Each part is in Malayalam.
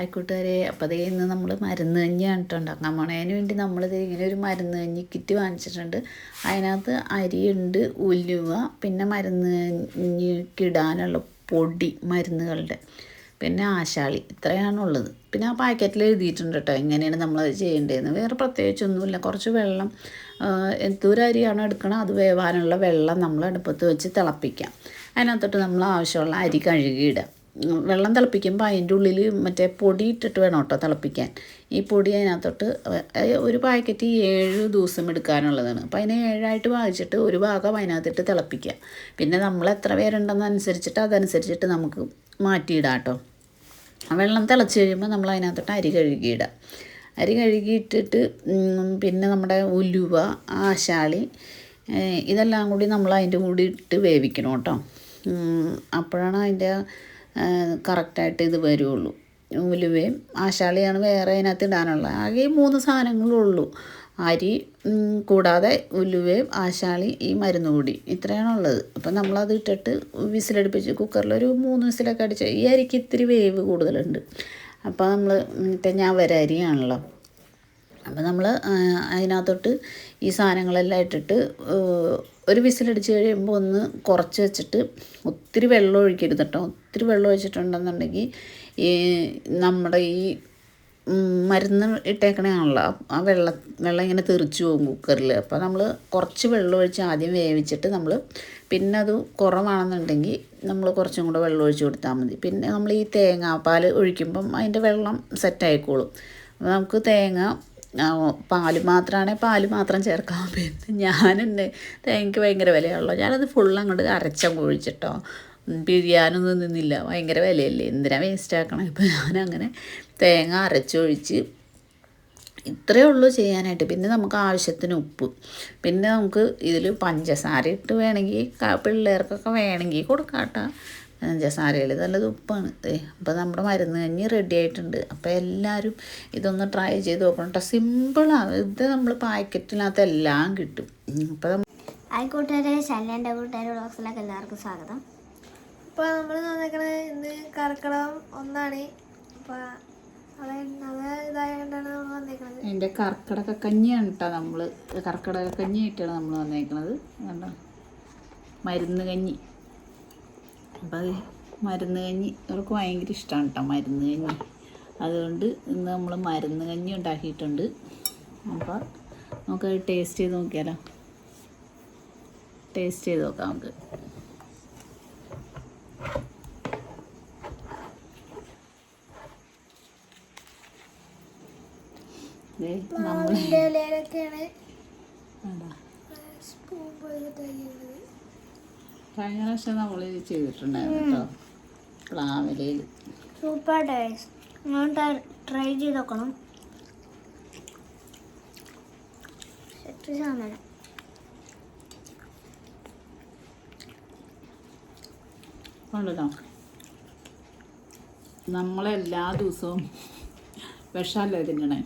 ആയിക്കോട്ടുകാരെ അപ്പോൾ അതേ ഇന്ന് നമ്മൾ മരുന്ന് കഞ്ഞിയാണ് കേട്ടോ ഉണ്ടാക്കാൻ അതിന് വേണ്ടി നമ്മൾ ഇങ്ങനെ ഒരു മരുന്ന് കഞ്ഞി കിറ്റ് വാങ്ങിച്ചിട്ടുണ്ട്. അതിനകത്ത് അരിയുണ്ട് ഉലുവ പിന്നെ മരുന്ന് കഞ്ഞി ഇടാനുള്ള പൊടി മരുന്നുകളുടെ. പിന്നെ ആശാളി ഇത്രയാണുള്ളത്. പിന്നെ ആ പാക്കറ്റിൽ എഴുതിയിട്ടുണ്ട് കേട്ടോ എങ്ങനെയാണ് നമ്മളത് ചെയ്യേണ്ടതെന്ന്. വേറെ പ്രത്യേകിച്ചൊന്നുമില്ല. കുറച്ച് വെള്ളം എന്തോരം അരിയാണോ എടുക്കണം അത് വേവാനുള്ള വെള്ളം നമ്മൾ അടുപ്പത്ത് വെച്ച് തിളപ്പിക്കാം. അതിനകത്തോട്ട് നമ്മൾ ആവശ്യമുള്ള അരി കഴുകിയിടാം വെള്ളം തിളപ്പിക്കുമ്പോൾ അതിന്റെ ഉള്ളിൽ മറ്റേ പൊടി ഇട്ടിട്ട് വേണം കേട്ടോ തിളപ്പിക്കാൻ. ഈ പൊടി അതിനകത്തോട്ട് ഒരു പാക്കറ്റ് ഏഴ് ദിവസം എടുക്കാനുള്ളതാണ്. അപ്പോൾ അതിനെ ഏഴായിട്ട് വാങ്ങിച്ചിട്ട് ഒരു ഭാഗം അതിനകത്തിട്ട് തിളപ്പിക്കുക. പിന്നെ നമ്മൾ എത്ര പേരുണ്ടെന്ന് അനുസരിച്ചിട്ട് അതനുസരിച്ചിട്ട് നമുക്ക് മാറ്റിയിടാം കേട്ടോ. വെള്ളം തിളച്ച് കഴിയുമ്പോൾ നമ്മൾ അതിനകത്തോട്ട് അരി കഴുകിയിടാം അരി കഴുകിയിട്ടിട്ട് പിന്നെ നമ്മുടെ ഉലുവ ആശാളി ഇതെല്ലാം കൂടി നമ്മൾ അതിന്റെ കൂടി ഇട്ട് വേവിക്കണം കേട്ടോ. അപ്പോഴാണ് അതിന്റെ കറക്റ്റായിട്ട് ഇത് വരുള്ളൂ. ഉലുവയും ആശാളിയാണ് വേറെ അതിനകത്ത് ഇടാനുള്ളത്. ആകെ ഈ മൂന്ന് സാധനങ്ങളേ ഉള്ളൂ അരി കൂടാതെ ഉലുവയും ആശാളി ഈ മരുന്ന് കൂടി. ഇത്രയാണുള്ളത്. അപ്പം നമ്മളത് ഇട്ടിട്ട് വിസിലടുപ്പിച്ച് കുക്കറിൽ ഒരു മൂന്ന് വിസിലൊക്കെ അടിച്ച് ഈ അരിക്ക് ഇത്തിരി വേവ് കൂടുതലുണ്ട്. അപ്പോൾ നമ്മൾ മറ്റേ ഞാൻ വര അരിയാണല്ലോ. അപ്പം നമ്മൾ അതിനകത്തോട്ട് ഈ സാധനങ്ങളെല്ലാം ഇട്ടിട്ട് ഒരു വിസിലടിച്ച് കഴിയുമ്പോൾ ഒന്ന് കുറച്ച് വെച്ചിട്ട് ഒത്തിരി വെള്ളം ഒഴിക്കരുത് കേട്ടോ ഒത്തിരി വെള്ളം ഒഴിച്ചിട്ടുണ്ടെന്നുണ്ടെങ്കിൽ ഈ നമ്മുടെ ഈ മരുന്ന് ഇട്ടേക്കണയാണല്ലോ. ആ വെള്ളം വെള്ളം ഇങ്ങനെ തെറിച്ച് പോകും കുക്കറിൽ അപ്പോൾ നമ്മൾ കുറച്ച് വെള്ളം ഒഴിച്ച് ആദ്യം വേവിച്ചിട്ട് നമ്മൾ പിന്നെ അത് കുറവാണെന്നുണ്ടെങ്കിൽ നമ്മൾ കുറച്ചും കൂടെ വെള്ളം ഒഴിച്ച് കൊടുത്താൽ മതി. പിന്നെ നമ്മൾ ഈ തേങ്ങാപ്പാൽ ഒഴിക്കുമ്പം അതിന്റെ വെള്ളം സെറ്റായിക്കോളും. അപ്പോൾ നമുക്ക് തേങ്ങ പാൽ മാത്രമാണെങ്കിൽ പാൽ മാത്രം ചേർക്കാൻ പിന്നെ ഞാൻ എന്നെ തേങ്ങയ്ക്ക് ഭയങ്കര വിലയുള്ളൂ ഞാനത് ഫുൾ അങ്ങോട്ട് അരച്ചങ്ങ് ഒഴിച്ചിട്ടോ. പിരിയാനൊന്നും നിന്നില്ല ഭയങ്കര വിലയല്ലേ? എന്തിനാ വേസ്റ്റ് ആക്കണം? ഇപ്പം ഞാനങ്ങനെ തേങ്ങ അരച്ചൊഴിച്ച് ഇത്രയേ ഉള്ളൂ ചെയ്യാനായിട്ട്. പിന്നെ നമുക്ക് ആവശ്യത്തിന് ഉപ്പ്. പിന്നെ നമുക്ക് ഇതിൽ പഞ്ചസാര ഇട്ട് വേണമെങ്കിൽ പിള്ളേർക്കൊക്കെ വേണമെങ്കിൽ കൊടുക്കാം കേട്ടോ. പഞ്ചസാരയിൽ നല്ലത് ഉപ്പാണ്. അപ്പോൾ നമ്മുടെ മരുന്ന് കഞ്ഞി റെഡി ആയിട്ടുണ്ട്. അപ്പോൾ എല്ലാവരും ഇതൊന്ന് ട്രൈ ചെയ്ത് നോക്കണം കേട്ടോ സിമ്പിളാണ് ഇത് നമ്മൾ പാക്കറ്റിനകത്ത് എല്ലാം കിട്ടും. അപ്പോൾ ആയിക്കോട്ടെ ശല്യന്റെ കൂട്ടുകാരുടെ എല്ലാവർക്കും സ്വാഗതം. അപ്പോൾ നമ്മൾ വന്നേക്കണത് ഇന്ന് കർക്കിടകം ഒന്നാണ്. അപ്പോൾ എന്റെ കർക്കിടക കഞ്ഞിയാണ് കേട്ടോ നമ്മൾ കർക്കിടക കഞ്ഞി ആയിട്ടാണ് നമ്മൾ വന്നേക്കണത്. കണ്ടോ? മരുന്ന് കഞ്ഞി. അപ്പം അത് മരുന്ന് കഞ്ഞി അവർക്ക് ഭയങ്കര ഇഷ്ടമാണ് കേട്ടോ മരുന്ന് കഞ്ഞി. അതുകൊണ്ട് ഇന്ന് നമ്മൾ മരുന്ന് കഞ്ഞി ഉണ്ടാക്കിയിട്ടുണ്ട്. അപ്പോൾ നമുക്ക് ടേസ്റ്റ് ചെയ്ത് നോക്കിയാലോ? ടേസ്റ്റ് ചെയ്ത് നോക്കാം നമുക്ക്. നമ്മൾ കഴിഞ്ഞ പ്രാവശ്യം നമ്മൾ ഇത് ചെയ്തിട്ടുണ്ടായിരുന്നു കേട്ടോ പ്ലാവിലയിൽ സൂപ്പർ ഡേസ് ഞാൻ ട്രൈ ചെയ്ത് നോക്കണം. സെറ്റ് സാധനം. കൊണ്ടല്ലോ നമ്മളെല്ലാ ദിവസവും വിഷമല്ലേ തിന്നണേ?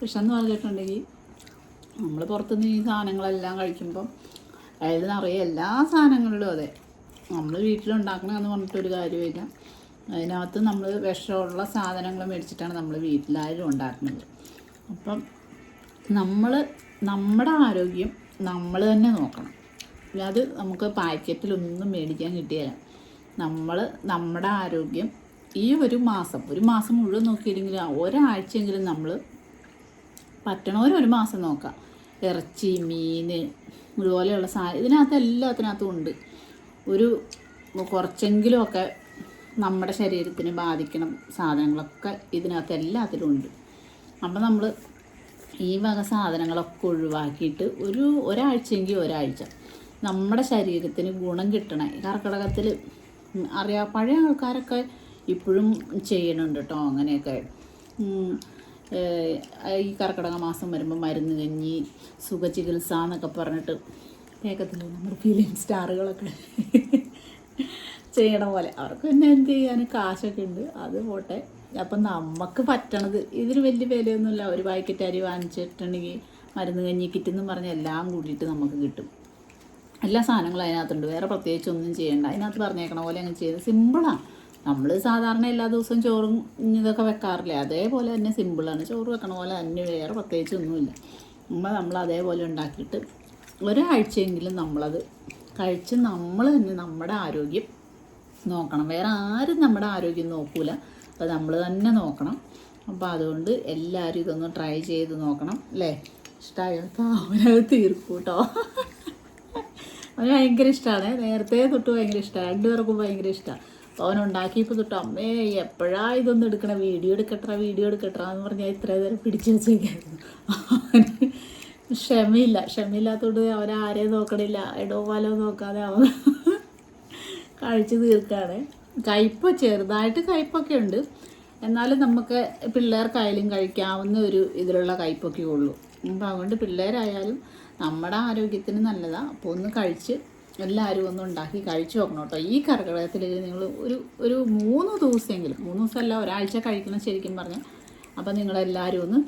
വിഷം എന്ന് പറഞ്ഞിട്ടുണ്ടെങ്കിൽ നമ്മൾ പുറത്തുനിന്ന് ഈ സാധനങ്ങളെല്ലാം കഴിക്കുമ്പം അതായത് നിറയെ എല്ലാ സാധനങ്ങളിലും അതെ. നമ്മൾ വീട്ടിലുണ്ടാക്കണമെന്ന് പറഞ്ഞിട്ടൊരു കാര്യമില്ല അതിനകത്ത് നമ്മൾ വിഷമുള്ള സാധനങ്ങൾ മേടിച്ചിട്ടാണ് നമ്മൾ വീട്ടിലായാലും ഉണ്ടാക്കുന്നത്. അപ്പം നമ്മൾ നമ്മുടെ ആരോഗ്യം നമ്മൾ തന്നെ നോക്കണം. അത് നമുക്ക് പാക്കറ്റിലൊന്നും മേടിക്കാൻ കിട്ടിയല്ല നമ്മൾ നമ്മുടെ ആരോഗ്യം ഈ ഒരു മാസം ഒരു മാസം മുഴുവൻ നോക്കിയില്ലെങ്കിലും ഒരാഴ്ചയെങ്കിലും നമ്മൾ പറ്റണവരും ഒരു മാസം നോക്കാം. ഇറച്ചി മീൻ ഇതുപോലെയുള്ള സാധനം ഇതിനകത്ത് എല്ലാത്തിനകത്തും ഉണ്ട്. ഒരു കുറച്ചെങ്കിലുമൊക്കെ നമ്മുടെ ശരീരത്തിന് ബാധിക്കണം സാധനങ്ങളൊക്കെ ഇതിനകത്ത് എല്ലാത്തിലും ഉണ്ട്. അപ്പം നമ്മൾ ഈ വക സാധനങ്ങളൊക്കെ ഒഴിവാക്കിയിട്ട് ഒരു ഒരാഴ്ചയെങ്കിൽ ഒരാഴ്ച നമ്മുടെ ശരീരത്തിന് ഗുണം കിട്ടണേ കർക്കിടകത്തിൽ അറിയാ പഴയ ആൾക്കാരൊക്കെ ഇപ്പോഴും ചെയ്യണുണ്ട് കേട്ടോ അങ്ങനെയൊക്കെ. ഈ കർക്കിടക മാസം വരുമ്പോൾ മരുന്ന് കഞ്ഞി സുഖചികിത്സ എന്നൊക്കെ പറഞ്ഞിട്ട് കേൾക്കത്തില്ല നമ്മുടെ ഫിലിം സ്റ്റാറുകളൊക്കെ? ചെയ്യണ പോലെ. അവർക്ക് പിന്നെ എന്ത് ചെയ്യാൻ കാശൊക്കെ ഉണ്ട്. അത് പോട്ടെ. അപ്പം നമുക്ക് പറ്റണത്. ഇതിന് വലിയ വിലയൊന്നുമില്ല. ഒരു പാക്കറ്റ് അരി വാങ്ങിച്ചിട്ടുണ്ടെങ്കിൽ മരുന്ന് കഞ്ഞി കിറ്റ് എന്ന് പറഞ്ഞ് എല്ലാം കൂടിയിട്ട് നമുക്ക് കിട്ടും. എല്ലാ സാധനങ്ങളും അതിനകത്തുണ്ട്. വേറെ പ്രത്യേകിച്ച് ഒന്നും ചെയ്യണ്ട. അതിനകത്ത് പറഞ്ഞേക്കണ പോലെ അങ്ങനെ ചെയ്ത്. സിമ്പിളാണ് നമ്മൾ സാധാരണ എല്ലാ ദിവസവും ചോറും ഇതൊക്കെ വെക്കാറില്ലേ? അതേപോലെ തന്നെ സിമ്പിളാണ് ചോറ് വെക്കണ പോലെ തന്നെ വേറെ പ്രത്യേകിച്ച് ഒന്നുമില്ല. നമ്മൾ നമ്മൾ അതേപോലെ ഉണ്ടാക്കിയിട്ട് ഒരാഴ്ചയെങ്കിലും നമ്മളത് കഴിച്ച് നമ്മൾ തന്നെ നമ്മുടെ ആരോഗ്യം നോക്കണം. വേറെ ആരും നമ്മുടെ ആരോഗ്യം നോക്കൂല. അപ്പോൾ നമ്മൾ തന്നെ നോക്കണം. അപ്പോൾ അതുകൊണ്ട് എല്ലാവരും ഇതൊന്ന് ട്രൈ ചെയ്ത് നോക്കണം അല്ലേ? ഇഷ്ടമായോ അവനത് തീർക്കും കേട്ടോ അവന് ഭയങ്കര ഇഷ്ടമാണ് നേരത്തെ തൊട്ട് ഭയങ്കര ഇഷ്ടമാണ് രണ്ടുപേർക്കും ഭയങ്കര ഇഷ്ടമാണ് അവൻ ഉണ്ടാക്കിയപ്പോൾ തൊട്ട് അമ്മേ എപ്പോഴാ ഇതൊന്നും എടുക്കണ? വീഡിയോ എടുക്കട്ട വീഡിയോ എടുക്കട്ട എന്ന് പറഞ്ഞാൽ ഇത്ര നേരം പിടിച്ചു വെച്ചേക്കായിരുന്നു. അവന് ക്ഷമയില്ല. ക്ഷമയില്ലാത്തതുകൊണ്ട് അവരാരെയും നോക്കണില്ല. എടോ വലോ നോക്കാതെ അവൻ കഴിച്ചു തീർക്കാണ്. കയ്പ് ചെറുതായിട്ട് കയ്പൊക്കെ ഉണ്ട്. എന്നാലും നമുക്ക് പിള്ളേർക്കായാലും കഴിക്കാവുന്ന ഒരു ഇതിലുള്ള കയ്പൊക്കെ ഉള്ളൂ. അപ്പോൾ അതുകൊണ്ട് പിള്ളേരായാലും നമ്മുടെ ആരോഗ്യത്തിന് നല്ലതാണ് അപ്പോൾ ഒന്ന് കഴിച്ച് എല്ലാവരും ഒന്ന് ഉണ്ടാക്കി കഴിച്ചു നോക്കണം കേട്ടോ. ഈ കർക്കിടകത്തിൽ നിങ്ങൾ ഒരു ഒരു മൂന്ന് ദിവസമെങ്കിലും മൂന്ന് ദിവസമല്ല ഒരാഴ്ച കഴിക്കണം ശരിക്കും പറഞ്ഞാൽ. അപ്പോൾ നിങ്ങളെല്ലാവരും ഒന്ന്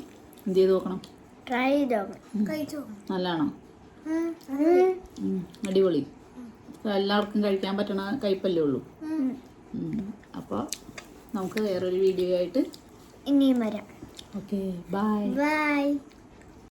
എന്ത് ചെയ്ത് നോക്കണം? ട്രൈ ചെയ്ത് നല്ലതാണോ? അടിപൊളി. എല്ലാവർക്കും കഴിക്കാൻ പറ്റണ കയ്പല്ലേ ഉള്ളൂ? അപ്പോൾ നമുക്ക് വേറൊരു വീഡിയോ ആയിട്ട് ഇനിയും വരാം. Okay bye bye